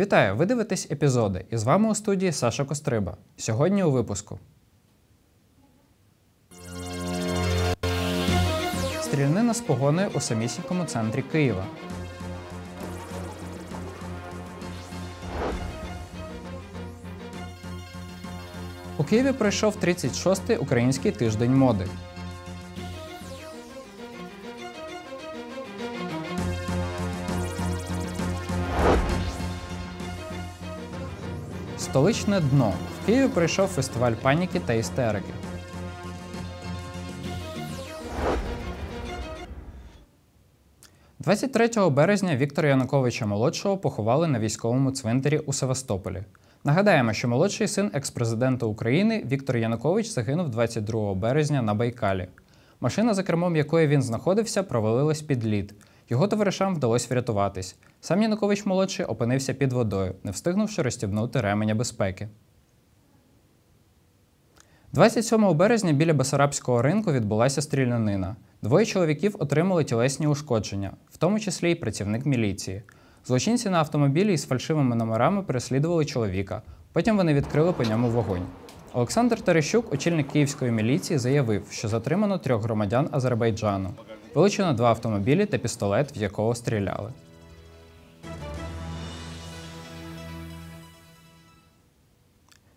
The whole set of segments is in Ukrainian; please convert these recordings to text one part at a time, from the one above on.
Вітаю! Ви дивитесь епізоди. І з вами у студії Саша Костриба. Сьогодні у випуску. Стрілянина з погоною у самісінькому центрі Києва. У Києві пройшов 36-й український тиждень моди. Столичне дно. В Києві пройшов фестиваль паніки та істерики. – 23 березня Віктора Януковича молодшого поховали на військовому цвинтарі у Севастополі. Нагадаємо, що молодший син екс-президента України Віктор Янукович загинув 22 березня на Байкалі. Машина, за кермом якої він знаходився, провалилась під лід. Його товаришам вдалося врятуватись. Сам Янукович молодший опинився під водою, не встигнувши розстібнути ременя безпеки. 27 березня біля Басарабського ринку відбулася стрілянина. Двоє чоловіків отримали тілесні ушкодження, в тому числі й працівник міліції. Злочинці на автомобілі із фальшивими номерами переслідували чоловіка. Потім вони відкрили по ньому вогонь. Олександр Терещук, очільник київської міліції, заявив, що затримано трьох громадян Азербайджану. Вилучено два автомобілі та пістолет, в якого стріляли.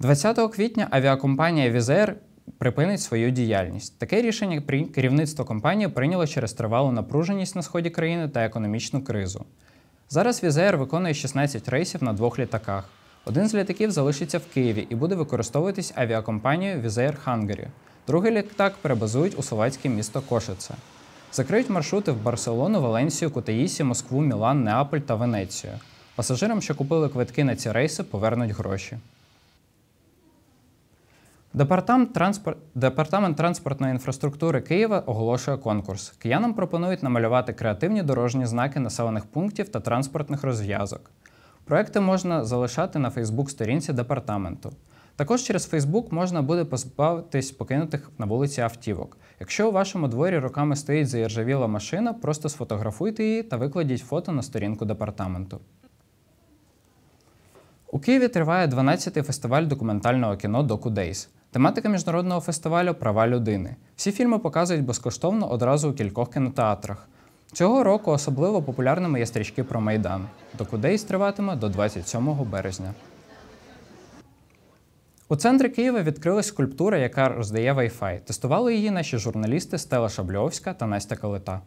«20 квітня авіакомпанія Візер припинить свою діяльність. Таке рішення керівництво компанії прийняло через тривалу напруженість на сході країни та економічну кризу. Зараз Візер виконує 16 рейсів на двох літаках. Один з літаків залишиться в Києві і буде використовуватись авіакомпанією Візер Хангарі. Другий літак перебазують у словацьке місто Кошице. Закриють маршрути в Барселону, Валенсію, Кутаїсі, Москву, Мілан, Неаполь та Венецію. Пасажирам, що купили квитки на ці рейси, повернуть гроші. Департамент, транспорт... Департамент транспортної інфраструктури Києва оголошує конкурс. Киянам пропонують намалювати креативні дорожні знаки населених пунктів та транспортних розв'язок. Проекти можна залишати на Фейсбук-сторінці департаменту. Також через Фейсбук можна буде позбавитись покинутих на вулиці автівок. Якщо у вашому дворі роками стоїть заіржавіла машина, просто сфотографуйте її та викладіть фото на сторінку департаменту. У Києві триває 12-й фестиваль документального кіно Доку Дейс. Тематика міжнародного фестивалю права людини. Всі фільми показують безкоштовно одразу у кількох кінотеатрах. Цього року особливо популярними є стрічки про Майдан. Докудейс триватиме до 27 березня. У центрі Києва відкрилась скульптура, яка роздає Wi-Fi. Тестували її наші журналісти Стела Шабльовська та Настя Калита.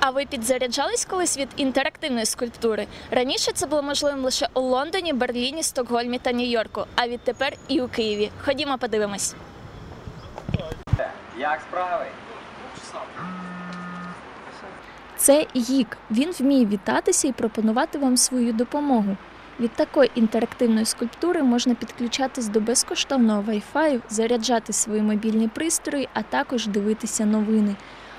А ви підзаряджались колись від інтерактивної скульптури? Раніше це було можливим лише у Лондоні, Берліні, Стокгольмі та Нью-Йорку, а відтепер і у Києві. Ходімо, подивимось. Як справи? Це Гік. Він вміє вітатися і пропонувати вам свою допомогу. Від такої інтерактивної скульптури можна підключатись до безкоштовного Wi-Fi, заряджати свої мобільні пристрої, а також дивитися новини.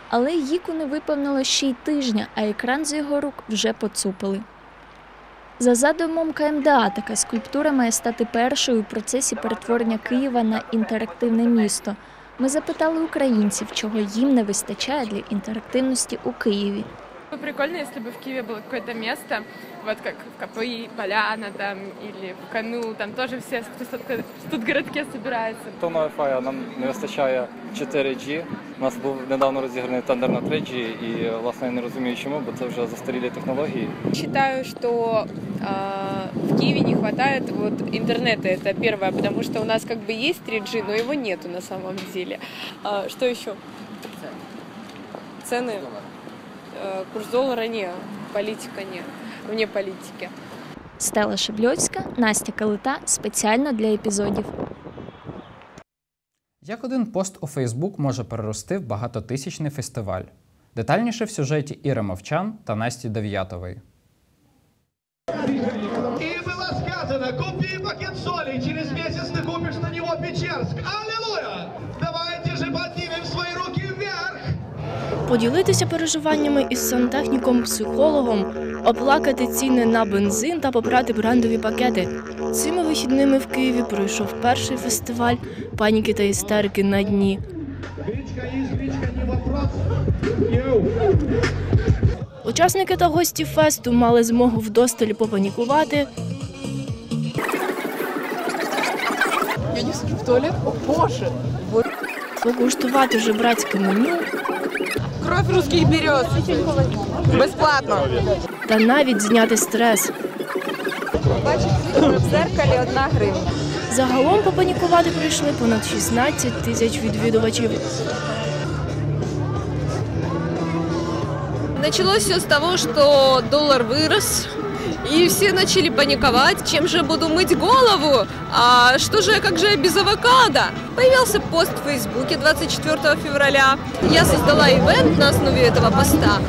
Але Гіку не виповнило ще й тижня, а екран з його рук вже поцупили. За задумом КМДА, така скульптура має стати першою у процесі перетворення Києва на інтерактивне місто. Ми запитали українців, чого їм не вистачає для інтерактивності у Києві. Было бы прикольно, если бы в Киеве было какое-то место, вот как в КПИ, Поляна там, или в Кану, там тоже все в Студ- в Студгородке собираются. То на Wi-Fi нам не вистачає 4G. У нас був недавно розіграний тендер на 3G, і власне я не розумію, чому, бо це вже застарілі технології. Считаю, что э, в Киеве не хватает вот интернета, это первое, потому что у нас как бы есть 3G, но его нету на самом деле. А, что еще? Цены? Э, курс доллара не, политика не, вне политики. Стела Шебльовська, Настя Калита спеціально для епізодів. Як один пост у Фейсбук може перерости в багатотисячний фестиваль? Детальніше в сюжеті Іри Мовчан та Насті Дев'ятової. И было сказано, купи пакет соли, через месяц ты купишь на него Печерск. Аллилуйя! поділитися переживаннями із сантехніком, психологом, оплакати ціни на бензин та побрати брендові пакети. Цими вихідними в Києві пройшов перший фестиваль паніки та істерики на дні. Учасники та гості фесту мали змогу вдосталь попанікувати. Я не в туалет, о боже! покуштувати жебрацьке меню Кровь русских берез. Безплатно. та навіть зняти стрес. Бачить В зеркалі одна гривня. Загалом попанікувати прийшли понад 16 тисяч відвідувачів. Началось все с того, что доллар вырос, и все начали паниковать, чем же я буду мыть голову, а что же, как же я без авокадо? Появился пост в Фейсбуке 24 февраля. Я создала ивент на основе этого поста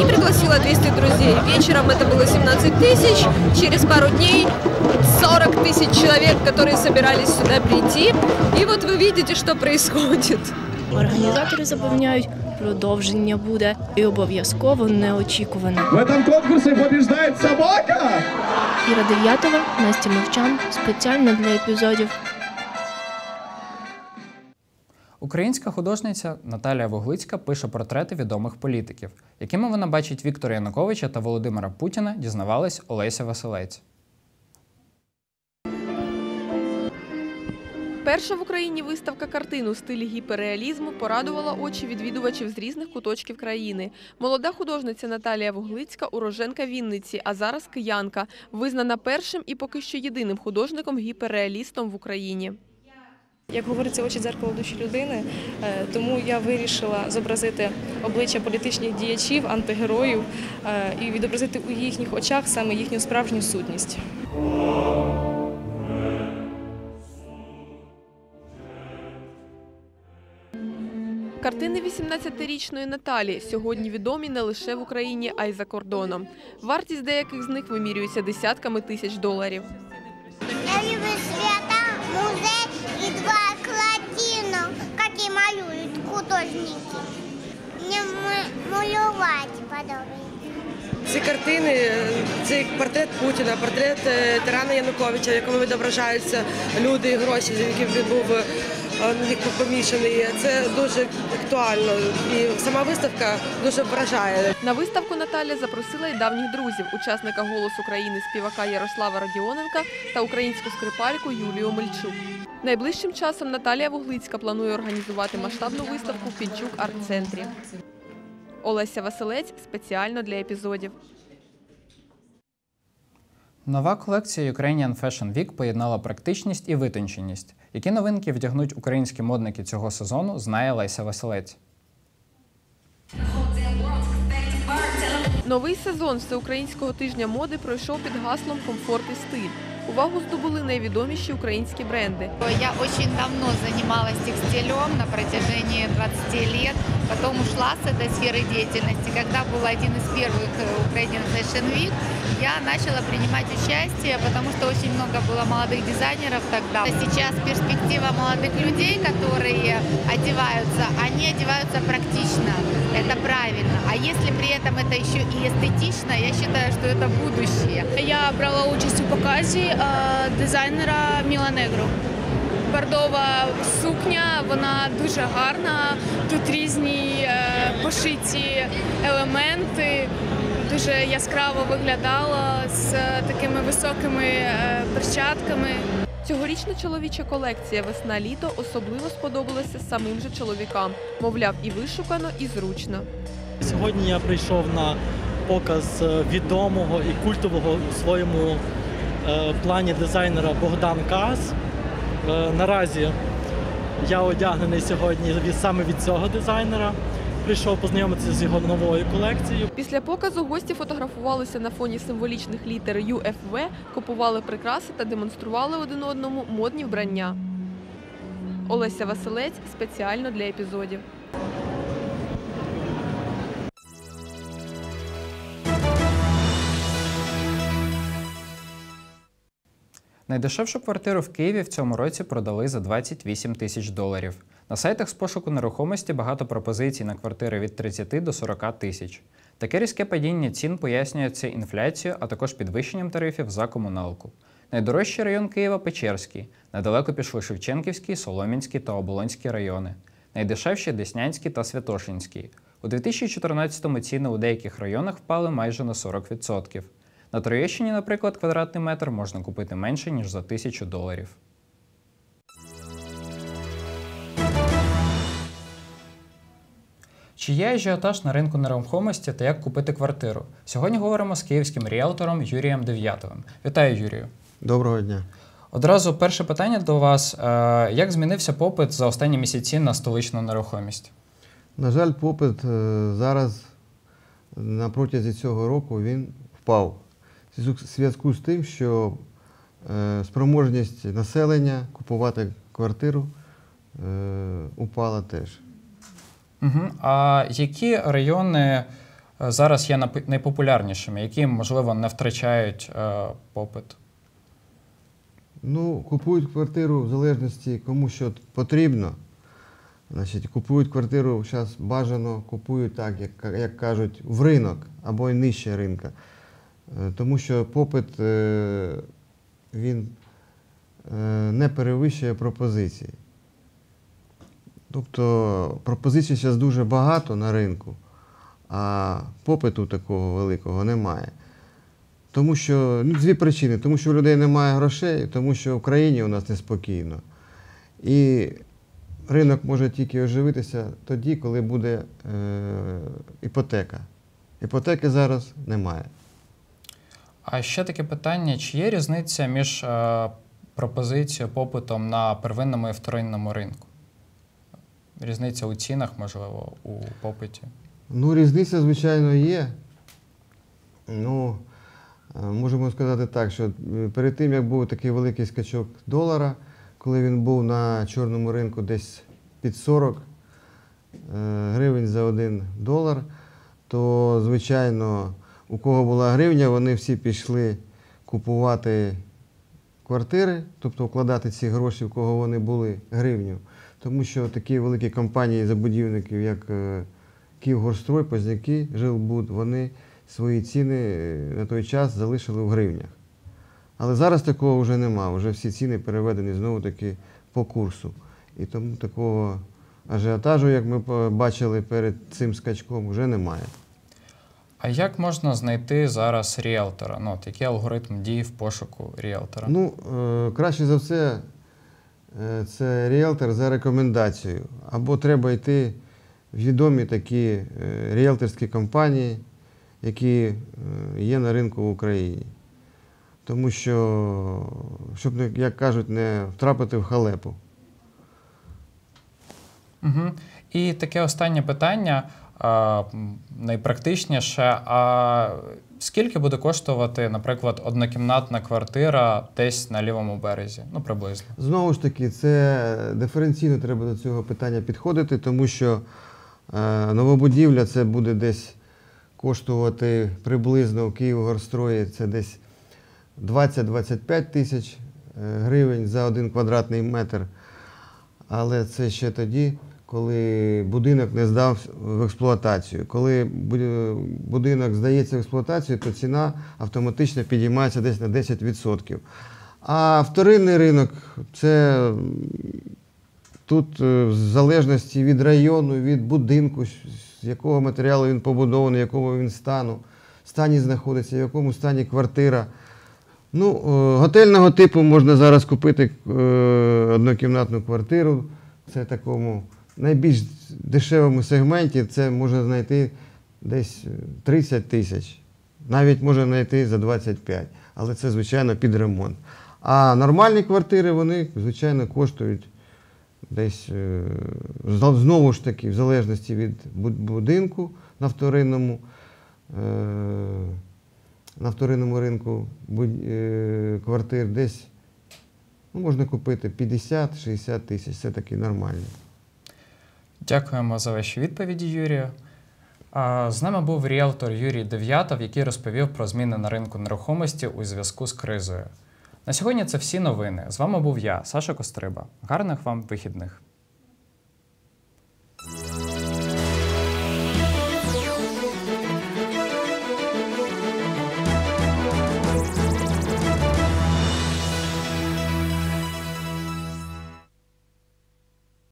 и пригласила 200 друзей. Вечером это было 17 тысяч, через пару дней 40 тысяч человек, которые собирались сюда прийти. И вот вы видите, что происходит. Організатори запевняють, продовження буде і обов'язково неочікуване. В этом конкурсе побеждает собака! Іра Дев'ятова, Настя Мовчан спеціально для епізодів. Українська художниця Наталія Вуглицька пише портрети відомих політиків. Якими вона бачить Віктора Януковича та Володимира Путіна, дізнавалась Олеся Василець. Перша в Україні виставка картин у стилі гіперреалізму порадувала очі відвідувачів з різних куточків країни. Молода художниця Наталія Вуглицька, уроженка Вінниці, а зараз киянка, визнана першим і поки що єдиним художником-гіперреалістом в Україні. Як говориться, очі дзеркало душі людини, е, тому я вирішила зобразити обличчя політичних діячів, антигероїв е, і відобразити у їхніх очах саме їхню справжню сутність. Картини 18-річної Наталі сьогодні відомі не лише в Україні, а й за кордоном. Вартість деяких з них вимірюється десятками тисяч доларів. Я люблю свята, музей і два кладіну, які малюють художники. Мені м- малювати подобається. Ці картини, це портрет Путіна, портрет е, тирана Януковича, в якому відображаються люди і гроші, за які він був е, помішаний. Це дуже актуально. І сама виставка дуже вражає. На виставку Наталя запросила й давніх друзів, учасника «Голос України» співака Ярослава Родіоненка та українську скрипальку Юлію Мельчук. Найближчим часом Наталія Вуглицька планує організувати масштабну виставку в Пінчук арт-центрі. Олеся Василець спеціально для епізодів. Нова колекція Ukrainian Fashion Week поєднала практичність і витонченість. Які новинки вдягнуть українські модники цього сезону, знає Леся Василець. Новий сезон всеукраїнського тижня моди пройшов під гаслом Комфорт і стиль. Увагу здобули найвідоміші українські бренди. Я очень давно занималась текстилем на протяжении 20 лет, потом ушла с этой сферы деятельности. Когда был один из первых э, Ukrainian Fashion Week, я начала принимать участие, потому что очень много было молодых дизайнеров тогда. Сейчас перспектива молодых людей, которые одеваются, они одеваются практично, это правильно. А если при этом это еще и эстетично, я считаю, что это будущее. Я брала участь у показі е, дизайнера Міланегру. Бордова сукня, вона дуже гарна. Тут різні е, пошиті елементи. Дуже яскраво виглядала з такими високими е, перчатками. Цьогорічна чоловіча колекція Весна-літо особливо сподобалася самим же чоловікам. Мовляв, і вишукано, і зручно. Сьогодні я прийшов на показ е, відомого і культового у своєму е, плані дизайнера Богдан Кас. Е, Наразі я одягнений сьогодні саме від цього дизайнера. Прийшов познайомитися з його новою колекцією. Після показу гості фотографувалися на фоні символічних літер UFV, купували прикраси та демонстрували один одному модні вбрання. Олеся Василець спеціально для епізодів. Найдешевшу квартиру в Києві в цьому році продали за 28 тисяч доларів. На сайтах з пошуку нерухомості багато пропозицій на квартири від 30 до 40 тисяч. Таке різке падіння цін пояснюється інфляцією, а також підвищенням тарифів за комуналку. Найдорожчий район Києва Печерський. Недалеко пішли Шевченківський, Соломінський та Оболонський райони. Найдешевші Деснянський та Святошинський. У 2014-му ціни у деяких районах впали майже на 40%. На Троєщині, наприклад, квадратний метр можна купити менше, ніж за тисячу доларів. Чи є ажіотаж на ринку нерухомості та як купити квартиру? Сьогодні говоримо з київським ріелтором Юрієм Дев'ятовим. Вітаю, Юрію. Доброго дня. Одразу перше питання до вас: Е, як змінився попит за останні місяці на столичну нерухомість? На жаль, попит е, зараз на протязі цього року він впав. В зв'язку- з тим, що е, спроможність населення купувати квартиру е, упала теж. Угу. А які райони е, зараз є найпопулярнішими, які, можливо, не втрачають попит? Ну, купують квартиру в залежності кому що потрібно. Значить, купують квартиру зараз бажано, купують так, як, як кажуть, в ринок або й нижче ринка. Е, Тому що попит е, він е, не перевищує пропозиції. Тобто пропозицій зараз дуже багато на ринку, а попиту такого великого немає. Тому що ну, дві причини. Тому що у людей немає грошей, тому що в країні у нас неспокійно. І ринок може тільки оживитися тоді, коли буде е, іпотека. Іпотеки зараз немає. А ще таке питання: чи є різниця між е, пропозицією попитом на первинному і вторинному ринку? Різниця у цінах, можливо, у попиті. Ну, різниця, звичайно, є. Ну, е, можемо сказати так, що е, перед тим, як був такий великий скачок долара, коли він був на чорному ринку десь під 40 е, гривень за один долар, то, звичайно, у кого була гривня, вони всі пішли купувати квартири, тобто вкладати ці гроші, в кого вони були, гривню. Тому що такі великі компанії забудівників, як е, Київгорстрой, Позняки, Жилбуд, вони свої ціни е, на той час залишили в гривнях. Але зараз такого вже нема. Вже всі ціни переведені знову таки по курсу. І тому такого ажіотажу, як ми бачили перед цим скачком, вже немає. А як можна знайти зараз ріелтора? Ну, от який алгоритм дії в пошуку ріелтора? Ну, е, краще за все, е, це ріелтор за рекомендацією. Або треба йти в відомі такі е, ріелторські компанії, які е, є на ринку в Україні. Тому що, щоб, як кажуть, не втрапити в халепу. Угу. І таке останнє питання, найпрактичніше. А скільки буде коштувати, наприклад, однокімнатна квартира десь на лівому березі? Ну, приблизно. Знову ж таки, це диференційно треба до цього питання підходити, тому що е, новобудівля це буде десь коштувати приблизно в Києвогорстрої це десь 20-25 тисяч е, гривень за один квадратний метр. Але це ще тоді, коли будинок не здав в експлуатацію. Коли будинок здається в експлуатацію, то ціна автоматично підіймається десь на 10%. А вторинний ринок це тут е, в залежності від району, від будинку, з якого матеріалу він побудований, якого він стану, стані знаходиться, в якому стані квартира. Ну, е, готельного типу можна зараз купити е, однокімнатну квартиру. Це такому найбільш дешевому сегменті це можна знайти десь е, 30 тисяч. Навіть можна знайти за 25, але це, звичайно, під ремонт. А нормальні квартири, вони, звичайно, коштують десь е, знову ж таки, в залежності від будинку на вторинному. е, На вторинному ринку е, квартир десь ну, можна купити 50-60 тисяч. Це таки нормально. Дякуємо за ваші відповіді, Юрію. З нами був ріелтор Юрій Дев'ятов, який розповів про зміни на ринку нерухомості у зв'язку з кризою. На сьогодні це всі новини. З вами був я, Саша Костриба. Гарних вам вихідних.